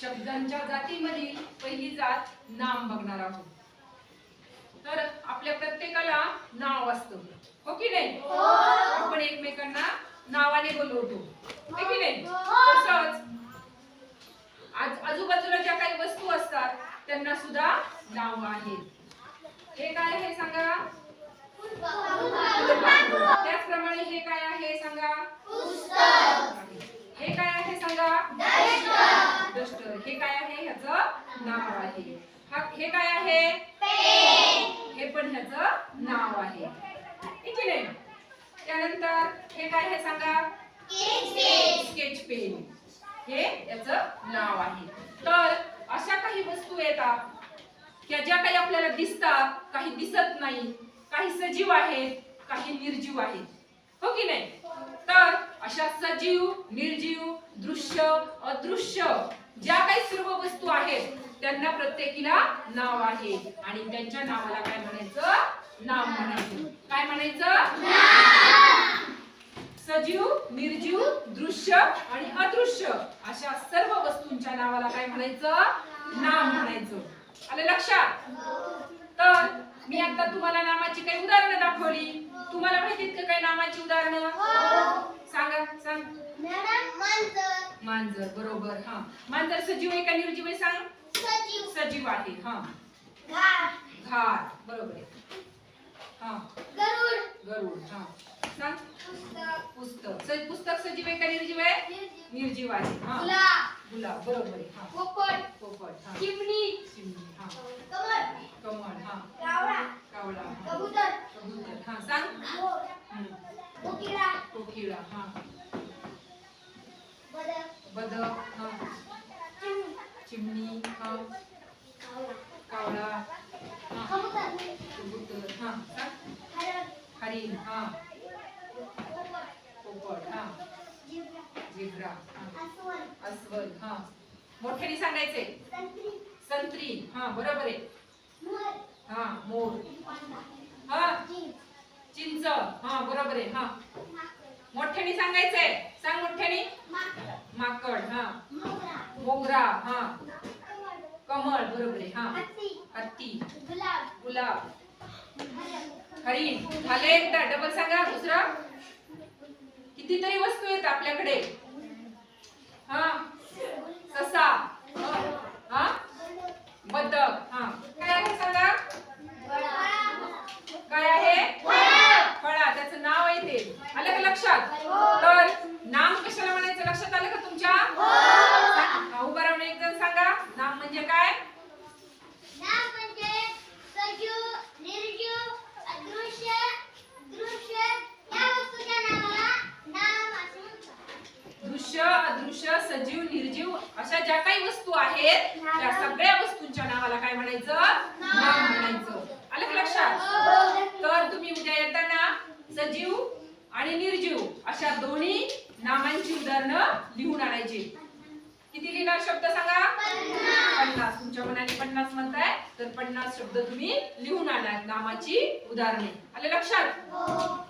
शब्दांच्या जातीमधील पहिली जात नाम बघणार आहोत. तर आपल्या प्रत्येकाला नाव असतं. हो की नाही? आपण एकमेकांना नावाने बोलवतो. हो की नाही? तसंच आज आजूबाजूला ज्या काही वस्तू असतात त्यांना सुद्धा नाव आहेत हे काय आहे सांगा? त्याचप्रमाणे हे काय आहे सांगा हे काय आहे सांगा डस्टर हे काय आहे ह्याचं नाव आहे हा हे काय आहे? हे पण ह्याचं नाव आहे. ठीक आहे त्यानंतर हे काय आहे सांगा? स्केच पेन हे याच नाव आहे. तर अशा काही वस्तू येतात त्या ज्या काही आपल्याला दिसतात काही दिसत नाही काही सजीव आहेत काही निर्जीव आहेत. हो की नाही? तर अशा सजीव निर्जीव दृश्य अदृश्य ज्या काही त्यांना प्रत्येकीला नाव आहे. आणि त्यांच्या नावाला काय म्हणायचं? नाव म्हणायचं. काय म्हणायचं? सजीव निर्जीव दृश्य आणि अदृश्य अशा सर्व वस्तूंच्या नावाला काय म्हणायचं? नाम म्हणायचं. आलं लक्षात? तर मी आता तुम्हाला नामाची काही उदाहरणं दाखवली. तुम्हाला माहितीत का काही नामाची उदाहरणं? सांगा सांग. मांजर बरोबर. हा. मांजर सजीव आहे का निर्जीव आहे सांग. सजीव. आहे हा. घाट बरोबर. आहे हा. गरुड. हा. सांग. पुस्तक. स- पुस्तक सजीव आहे का निर्जीव आहे? निर्जीव. आहे हा. गुलाब. बरोबर आहे हा. पोपट. हा. चिमणी. चिमणी हा. कमळ. हा. कावळा हा. कबूतर. हा. सांग. हम्म. कोकिळा. हा. बदक हा. चिमणी हा कावळा कबूतर हा हरिण हा पोपट हा जिब्रा अस्वल हा मोठ्याने सांगायचे. संत्री हा बरोबर आहे. हा मोर हा चिंच हा बरोबर आहे हा. मोठ्याने सांगायचंय. सांग मोठ्याने. माकड हा. मोगरा हा. कमळ बरोबर आहे हा. हत्ती. गुलाब. हरिण. झाले एकदा. डबल सांगा. दुसरा? कितीतरी वस्तू आहेत आपल्याकडे. हा ससा हा बदक हा काय आहे सांगा काय आहे फळा त्याचं नाव आहे ते आलं का लक्षात तर नाम कशाला म्हणायचं लक्षात आलं का तुमच्या हा, उभं राहून एक जण सांगा नाम म्हणजे काय दृश्य अदृश्य सजीव निर्जीव अशा ज्या काही वस्तू आहेत त्या सगळ्या वस्तूंच्या नावाला काय म्हणायचं? नाम म्हणायचं. आलं लक्षात. तर तुम्ही उद्या येताना सजीव आणि निर्जीव अशा दोन्ही नामांची उदाहरणं लिहून आणायची. किती लिहिणार शब्द सांगा? पन्नास. तुमच्या मनाने पन्नास म्हणताय तर पन्नास शब्द तुम्ही लिहून आणा नामाची उदाहरणे. आले लक्षात?